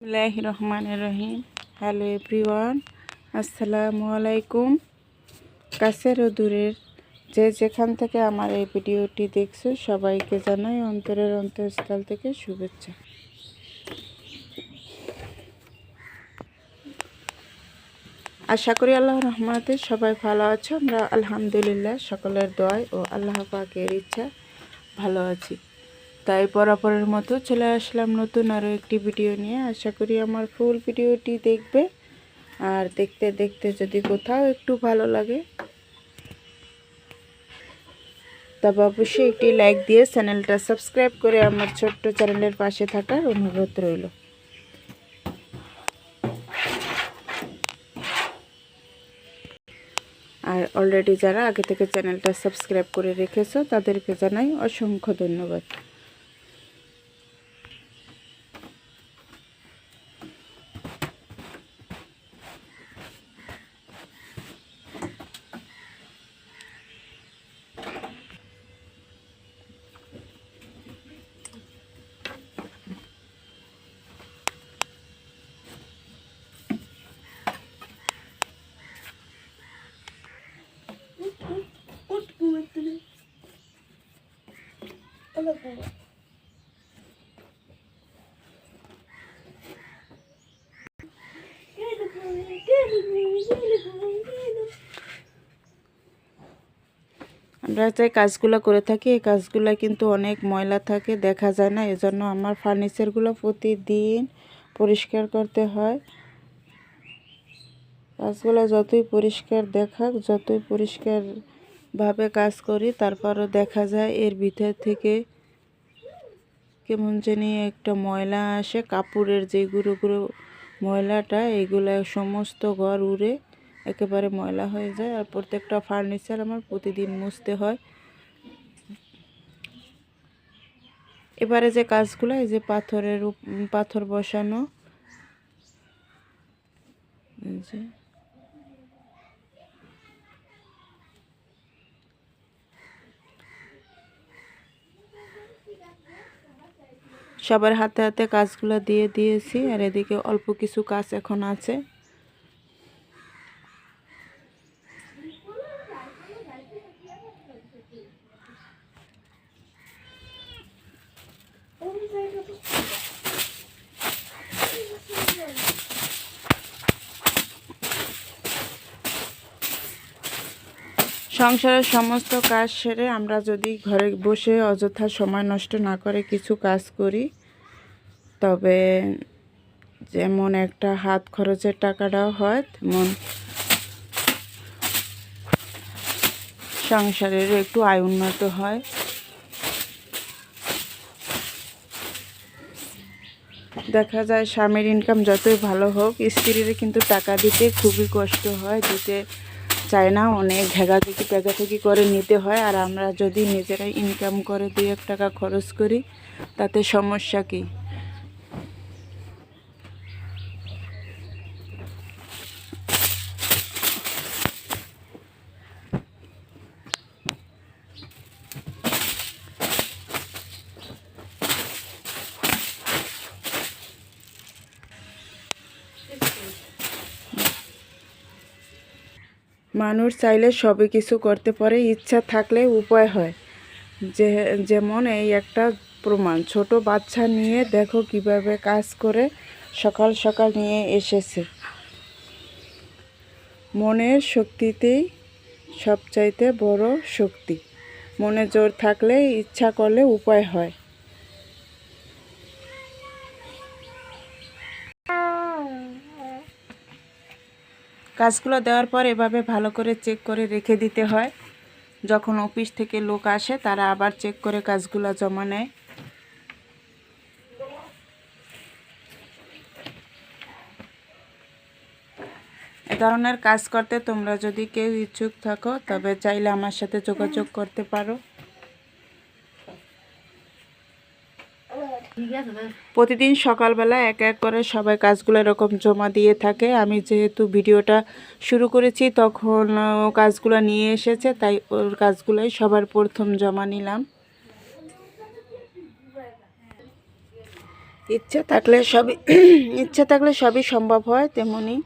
বিসমিল্লাহ রহমান রহিম hello everyone, আসসালামু আলাইকুম। কাছের ও দূরের যে যেখান থেকে আমার এই ভিডিওটি দেখছ, সবাইকে জানাই অন্তরের অন্তঃস্থল থেকে শুভেচ্ছা। আশা করি আল্লাহ রহমাতে সবাই ভালো আছো। আমরা আলহামদুলিল্লাহ, সকলের দোয়ায় ও আল্লাহ পাকের ইচ্ছা ভালো আছি। তাই পরাপরের মতো চলে আসলাম নতুন আরও একটি ভিডিও নিয়ে। আশা করি আমার ফুল ভিডিওটি দেখবে। আর দেখতে দেখতে যদি কোথাও একটু ভালো লাগে, তবে অবশ্যই একটি লাইক দিয়ে চ্যানেলটা সাবস্ক্রাইব করে আমার ছোট্ট চ্যানেলের পাশে থাকার অনুরোধ রইল। আর অলরেডি যারা আগে থেকে চ্যানেলটা সাবস্ক্রাইব করে রেখেছো, তাদেরকে জানাই অসংখ্য ধন্যবাদ। আমরা যে কাজগুলো করে থাকি, এই কাজগুলো কিন্তু অনেক ময়লা থাকে, দেখা যায় না। এজন্য আমার ফার্নিচারগুলো প্রতিদিন পরিষ্কার করতে হয়। কাজগুলো যতই পরিষ্কার দেখাক, যতই পরিষ্কারভাবে কাজ করি, তারপরও দেখা যায় এর ভিতর থেকে কেমন জানি একটা ময়লা আসে, কাপড়ের যে গুঁড়ো গুঁড়ো ময়লাটা, এগুলো সমস্ত ঘর উড়ে একেবারে ময়লা হয়ে যায় আর প্রত্যেকটা ফার্নিচার আমার প্রতিদিন মুছতে হয়। এবারে যে কাজগুলো, এই যে পাথরের পাথর বসানো যে সবার হাতে হাতে কাজগুলো দিয়ে দিয়েছি, আর এদিকে অল্প কিছু কাজ এখন আছে। সংসারের সমস্ত কাজ সেরে আমরা যদি ঘরে বসে অযথা সময় নষ্ট না করে কিছু কাজ করি তবে যেমন একটা হাত খরচের টাকাটাও হয়, তেমন সংসারের একটু আয় উন্নত হয়। দেখা যায় স্বামীর ইনকাম যতই ভালো হোক, স্ত্রীর কিন্তু টাকা দিতে খুবই কষ্ট হয়, দিতে চায় না, অনেক ঘেগাঘেগি টেগাথেগি করে নিতে হয়। আর আমরা যদি নিজেরাই ইনকাম করে দু এক টাকা খরচ করি, তাতে সমস্যা কী? মানুষ চাইলে সবই কিছু করতে পারে, ইচ্ছা থাকলে উপায় হয়। যে, যেমন এই একটা প্রমাণ, ছোট বাচ্চা নিয়ে দেখো কীভাবে কাজ করে সকাল সকাল নিয়ে এসেছে। মনের শক্তিতেই সবচাইতে বড় শক্তি। মনে জোর থাকলে, ইচ্ছা করলে উপায় হয়। কাজগুলো দেওয়ার পর এভাবে ভালো করে চেক করে রেখে দিতে হয়। যখন অফিস থেকে লোক আসে, তারা আবার চেক করে কাজগুলো জমা নেয়। এ ধরনের কাজ করতে তোমরা যদি কেউ ইচ্ছুক থাকো, তবে চাইলে আমার সাথে যোগাযোগ করতে পারো। প্রতিদিন সকালবেলা এক এক করে সবাই কাজগুলো এরকম জমা দিয়ে থাকে। আমি যেহেতু ভিডিওটা শুরু করেছি, তখন কাজগুলো নিয়ে এসেছে, তাই ওর কাজগুলোই সবার প্রথম জমা নিলাম। ইচ্ছা থাকলে সবই, ইচ্ছা থাকলে সবই সম্ভব হয় তেমনি।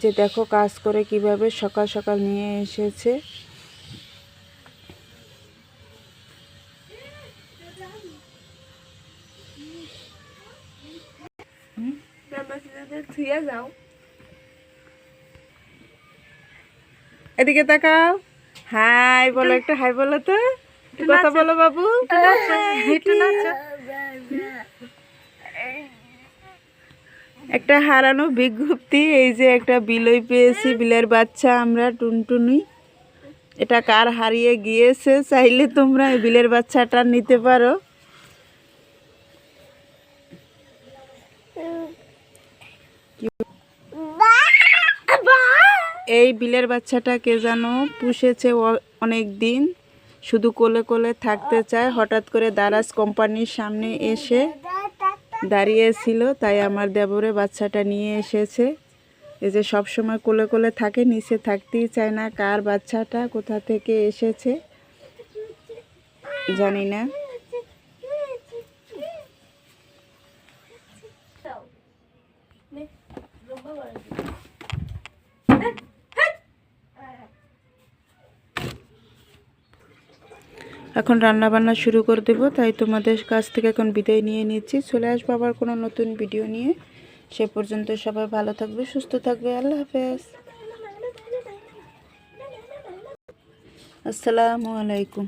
যে দেখো কাজ করে কীভাবে সকাল সকাল নিয়ে এসেছে। যাও। এদিকে তাকাও। হাই বলো একটা হাই বলো তো। কথা বলো বাবু। একটু নাচো। একটা হারানো বিজ্ঞপ্তি এই যে একটা বিলই পেয়েছি বিলের বাচ্চা আমরা টুনটুনি। এটা কার হারিয়ে গিয়েছে চাইলে তোমরা এই বিলের বাচ্চাটা নিতে পারো। এই বিলের বাচ্চাটা কে জানো পুষেছে অনেক দিন। শুধু কোলে কোলে থাকতে চায়। হঠাৎ করে দারাজ কোম্পানির সামনে এসে দাঁড়িয়েছিল। তাই আমার দেবরে বাচ্চাটা নিয়ে এসেছে। এই যে সব সময় কোলে কোলে থাকে, নিচে থাকতেই চায় না। কার বাচ্চাটা কোথা থেকে এসেছে জানি না। এখন রান্না বান্না শুরু করে দেবো, তাই তোমাদের কাছ থেকে এখন বিদায় নিয়ে নিচ্ছি। চলে আসব আবার কোনো নতুন ভিডিও নিয়ে। সে পর্যন্ত সবাই ভালো থাকবে, সুস্থ থাকবে। আল্লাহ হাফেজ। আসসালামু আলাইকুম।